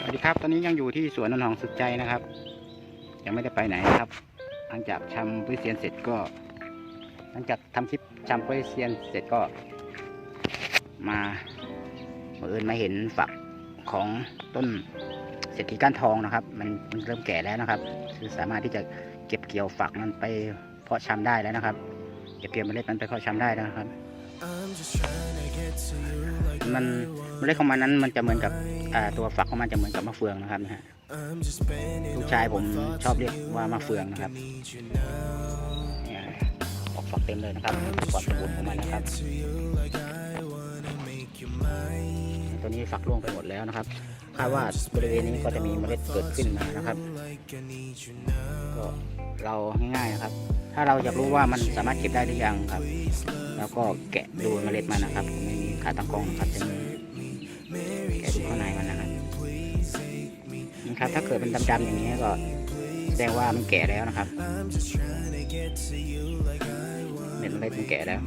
สวัสดีครับ ตอนนี้ยังอยู่ที่สวนนนทองสุดใจนะครับ ยังไม่ได้ไปไหนนะครับ หลังจากชำปุ้ยเซียนเสร็จก็ หลังจากทำคลิปชำปุ้ยเซียนเสร็จก็ มาบังเอิญมาเห็นฝักของต้นเศรษฐีก้านทองนะครับ มันมันเริ่มแก่แล้วนะครับ คือสามารถที่จะเก็บเกี่ยวฝักมันไปเพาะชำได้แล้วนะครับ เก็บเกี่ยวเมล็ดมันไปเพาะชำได้แล้วนะครับ มันเมล็ดของมันนั้นมันจะเหมือนกับ ตัวฝักของมันจะเหมือนกับมะเฟืองนะครับนะฮะลูกชายผมชอบเรียกว่ามะเฟืองนะครับเนี่ยออกฝักเต็มเลยนะครับความสมบูรณ์ของมันนะครับ ตัวนี้ฝักร่วงไปหมดแล้วนะครับคาดว่าบริเวณนี้ก็จะมีเมล็ดเกิดขึ้นมานะครับ ก็เราง่ายๆนะครับ ถ้าเราอยากรู้ว่ามันสามารถเก็บได้หรือยังครับ แล้วก็แกะดูเมล็ดมันนะครับไม่มีขาตั้งกล้องนะครับจะมีแกะดู ข้างในมันนะครับนี่ครับถ้าเกิดเป็นดำๆอย่างนี้ก็แสดงว่ามันแก่แล้วนะครับเม็ดเมล็ดมันแก่แล้ว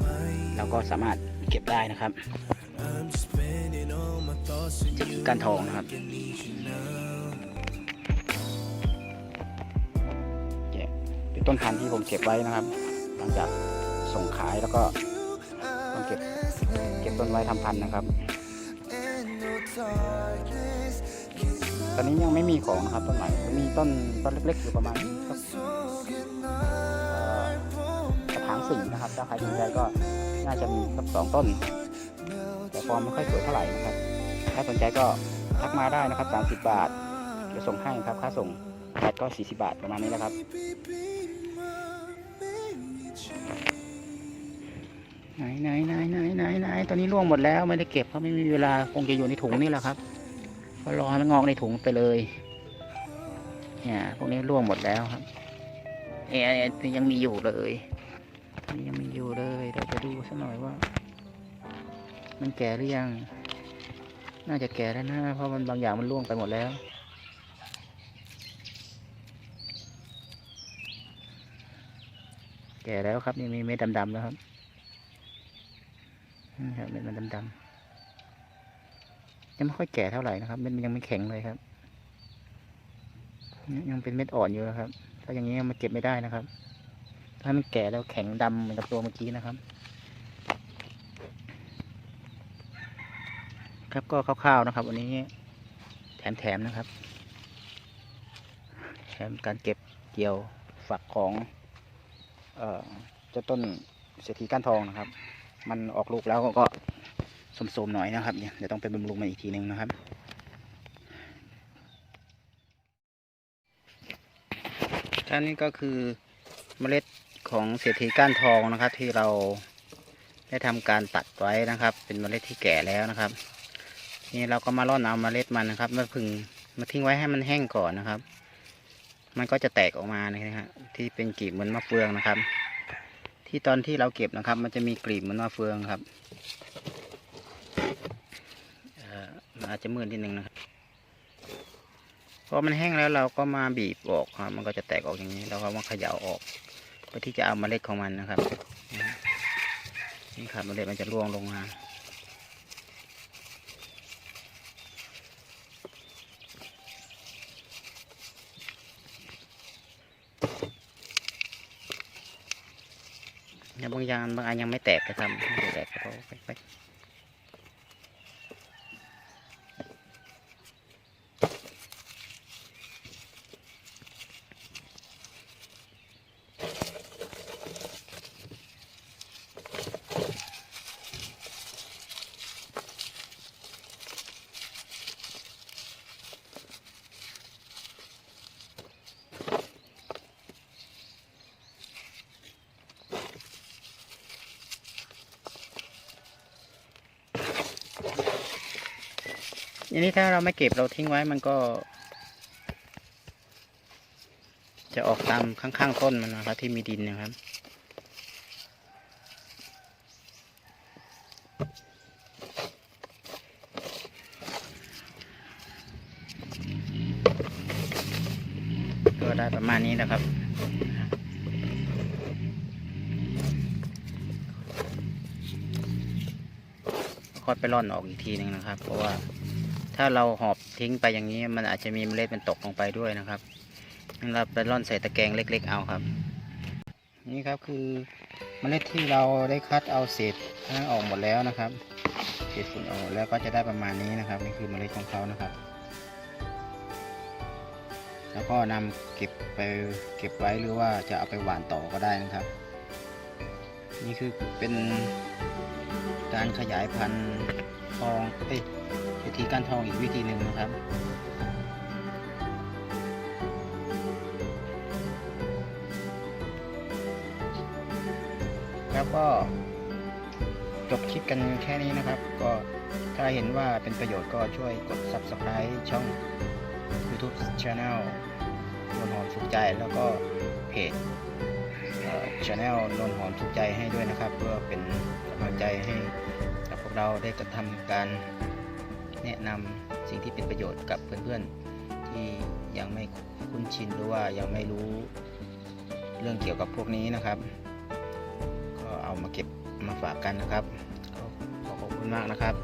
เราก็สามารถเก็บได้นะครับจะคือก้านทองนะครับเป็นต้นพันธุ์ที่ผมเก็บไว้นะครับ หลังจากส่งขายแล้วก็ต้องเก็บเก็บต้นไว้ทำพันธุ์นะครับ ตอนนี้ยังไม่มีของนะครับต้นใหม่มีต้นต้นเล็กๆอยู่ประมาณสักกระถางสี่นะครับถ้าใครสนใจก็น่าจะมีสักสองต้น แต่ฟอร์มไม่ค่อยสวยเท่าไหร่นะครับ ถ้าสนใจก็ทักมาได้นะครับ 30 บาทจะส่งให้ครับค่าส่งแอดก็ 40 บาทประมาณนี้นะครับ ไหนไหนไหนไหนไหนไหนตอนนี้ร่วงหมดแล้วไม่ได้เก็บเพราะไม่มีเวลาคงจะอยู่ในถุงนี่แหละครับ ก็รอให้มันงอกในถุงไปเลย เนี่ย พวกนี้ร่วงหมดแล้วครับเอ๊ะอันนี้ยังมีอยู่เลยนนี้ยังมีอยู่เลยเราจะดูสักหน่อยว่า มันแก่หรือยัง น่าจะแก่แล้วนะเพราะมันบางอย่างมันร่วงไปหมดแล้วแก่แล้วครับนี่มีเม็ดดำๆแล้วครับ นี่ครับเม็ดมันดำๆ ยังไม่ค่อยแก่เท่าไหร่นะครับเม็ดมันยังไม่แข็งเลยครับยังเป็นเม็ดอ่อนอยู่นะครับ ถ้าอย่างนี้มันเก็บไม่ได้นะครับ ถ้ามันแก่แล้วแข็งดำเหมือนกับตัวเมื่อกี้นะครับ ครับก็คร่าวๆนะครับ วันนี้แถมๆนะครับ แถมการเก็บเกี่ยวฝักของ เอ่อเจ้าต้นเศรษฐีก้านทองนะครับ มันออกลูกแล้วก็ สมๆหน่อยนะครับเนี่ยเดี๋ยวต้องไปบำรุงมันอีกทีหนึ่งนะครับท่านนี้ก็คือเมล็ดของเศรษฐีก้านทองนะครับ ที่เราได้ทำการตัดไว้นะครับ เป็นเมล็ดที่แก่แล้วนะครับ นี่เราก็มาร่อนเอาเมล็ดมันนะครับมาพึ่งมาทิ้งไว้ให้มันแห้งก่อนนะครับ มันก็จะแตกออกมานะฮะที่เป็นกลีบเหมือนมะเฟืองนะครับ ที่ตอนที่เราเก็บนะครับ มันจะมีกลีบเหมือนมะเฟืองครับเอ่ อาจจะมืดนิดนึงนะครับพอมันแห้งแล้วเราก็มาบีบออกครับมันก็จะแตกออกอย่างนี้แล้วก็มาเขย่าออกเพื่อที่จะเอาเมล็ดของมันนะครับนี่ครับเมล็ดมันจะร่วงลงมาบางอย่างบางอันยังไม่แตกก็ทำแตกก็ไป อันนี้ถ้าเราไม่เก็บเราทิ้งไว้มันก็ จะออกตามข้างๆต้นมันนะครับ ที่มีดินนะครับก็ได้ประมาณนี้นะครับค่อยไปร่อนออกอีกทีหนึ่งนะครับ เพราะว่า ถ้าเราหอบทิ้งไปอย่างนี้ มันอาจจะมีเมล็ดมันตกลงไปด้วยนะครับเราไปร่อนใส่ตะแกรงเล็ก ๆ เอาครับ นี่ครับคือเมล็ดที่เราได้คัดเอาเศษทั้งออกหมดแล้วนะครับเศษฝุ่นออกแล้วก็จะได้ประมาณนี้นะครับ นี่คือเมล็ดของเขานะครับ แล้วก็นำเก็บไปเก็บไว้หรือว่าจะเอาไปหว่านต่อก็ได้นะครับ นี่คือเป็นการขยายพันธุ์ ทองเอ้ยวิธีการทองอีกวิธีหนึ่งนะครับครับก็จบคลิปกันแค่นี้นะครับ ก็ถ้าเห็นว่าเป็นประโยชน์ก็ช่วยกด subscribe ช่อง YouTube Channel นนหอมสุขใจแล้วก็เพจช anel นนหอมสุขใจให้ด้วยนะครับ เพื่อเป็นกำลังใจให้กับ เราได้กระทำการแนะนำสิ่งที่เป็นประโยชน์กับเพื่อนๆ ที่ยังไม่คุ้นชินหรือว่ายังไม่รู้เรื่องเกี่ยวกับพวกนี้นะครับ ก็เอามาเก็บมาฝากกันนะครับก็ขอขอบคุณมากนะครับ